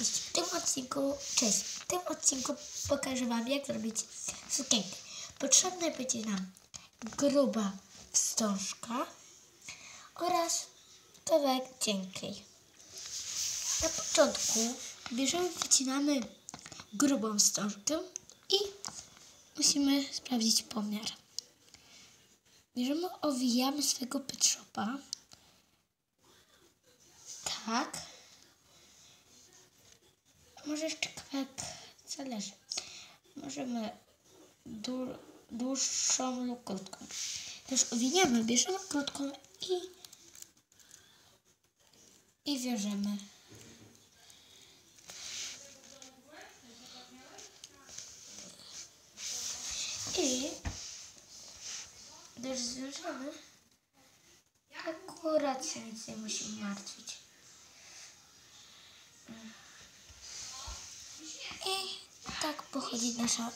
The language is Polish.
Cześć, w tym odcinku, cześć, w tym odcinku pokażę Wam jak zrobić sukienkę. Potrzebna będzie nam gruba wstążka oraz kawałek cienkiej. Na początku bierzemy, wycinamy grubą wstążkę i musimy sprawdzić pomiar. Bierzemy, owijamy swego pet. Tak. Może jeszcze kawałek zależy. Możemy dłu- dłuższą lub krótką. Też owiniemy, bierzemy krótką i i wiążemy. I gdyż zwiążemy, akurat się nic nie musimy martwić. I tak pochodzi nasza